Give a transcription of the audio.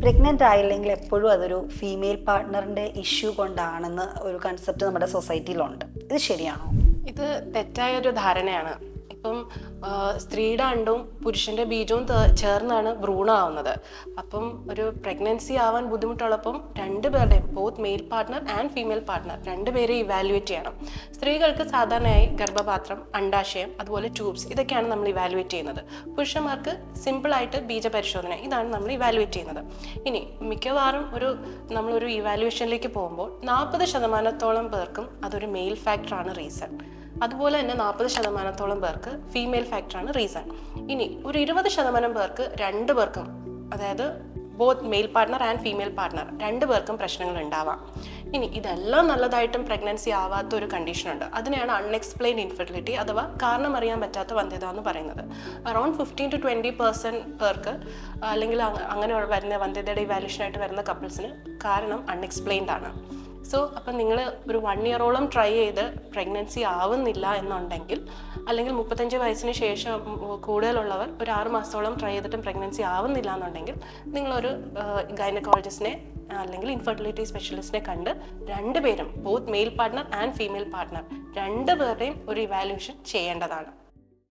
Pregnant ആയില്ലെങ്കിൽ എപ്പോഴും അതൊരു female പാർട്ട്ണറിന്റെ issue കൊണ്ടാണെന്ന് ഒരു കൺസെപ്റ്റ് നമ്മുടെ സൊസൈറ്റിയിലുണ്ട് ഇത് ശരിയാണോ? ഇത് തെറ്റായ ഒരു ധാരണയാണ്. ഇപ്പം ആ, സ്ത്രീയുടെ അണ്ടവും പുരുഷന്റെ ബീജവും ചേർന്നാണ് ഭ്രൂണമാവുന്നത് അപ്പം ഒരു പ്രഗ്നൻസി ആവാൻ ബുദ്ധിമുട്ടുള്ളപ്പം രണ്ട് പേരുടെയും both male partner and female partner രണ്ടുപേരെ ഇവാലുവേറ്റ് ചെയ്യണം. സ്ത്രീകൾക്ക് സാധാരണയായി ഗർഭപാത്രം അണ്ടാശയം അതുപോലെ ട്യൂബ്സ് ഇതൊക്കെയാണ് നമ്മൾ ഇവാലുവേറ്റ് ചെയ്യുന്നത്. പുരുഷന്മാർക്ക് സിമ്പിളായിട്ട് ബീജപരിശോധന ഇതാണ് നമ്മൾ ഇവാലുവേറ്റ് ചെയ്യുന്നത്. ഇനി മിക്കവാറും ഒരു നമ്മളൊരു ഇവാലുവേഷനിലേക്ക് പോകുമ്പോൾ നാൽപ്പത് ശതമാനത്തോളം പേർക്കും അതൊരു മെയിൽ ഫാക്ടറാണ് റീസൺ അതുപോലെ തന്നെ നാൽപ്പത് ശതമാനത്തോളം പേർക്ക് ഫീമെയിൽ ഫാക്ടറാണ് റീസൺ ഇനി ഒരു ഇരുപത് ശതമാനം പേർക്ക് രണ്ട് പേർക്കും അതായത് both male partner and female partner രണ്ട് പേർക്കും പ്രശ്നങ്ങൾ ഉണ്ടാവാം. ഇനി ഇതെല്ലാം നല്ലതായിട്ടും പ്രഗ്നൻസി ആവാത്ത ഒരു കണ്ടീഷനുണ്ട് അതിനെയാണ് അൺഎക്സ്പ്ലെയിൻഡ് ഇൻഫെർട്ടിലിറ്റി അഥവാ കാരണം അറിയാൻ പറ്റാത്ത വന്ധ്യത എന്ന് പറയുന്നത്. Around fifteen to twenty percent പേർക്ക് അല്ലെങ്കിൽ അങ്ങ- അങ്ങനെ വരുന്ന വന്ധ്യതയുടെ ഇവാലുവേഷനായിട്ട് വരുന്ന കപ്പിൾസിന് കാരണം അൺഎക്സ്പ്ലെയിൻഡ് ആണ്. സോ അപ്പം നിങ്ങൾ ഒരു വൺ ഇയറോളം ട്രൈ ചെയ്ത് പ്രഗ്നൻസി ആവുന്നില്ല എന്നുണ്ടെങ്കിൽ അല്ലെങ്കിൽ മുപ്പത്തഞ്ച് വയസ്സിന് ശേഷം കൂടുതലുള്ളവർ ഒരു ആറ് മാസത്തോളം ട്രൈ ചെയ്തിട്ടും പ്രഗ്നൻസി ആവുന്നില്ല എന്നുണ്ടെങ്കിൽ നിങ്ങളൊരു ഗൈനക്കോളജിസ്റ്റിനെ അല്ലെങ്കിൽ ഇൻഫെർട്ടിലിറ്റി സ്പെഷ്യലിസ്റ്റിനെ കണ്ട് രണ്ടുപേരും both male partner and female partner രണ്ടുപേരുടെയും ഒരു ഇവാലുവേഷൻ ചെയ്യേണ്ടതാണ്.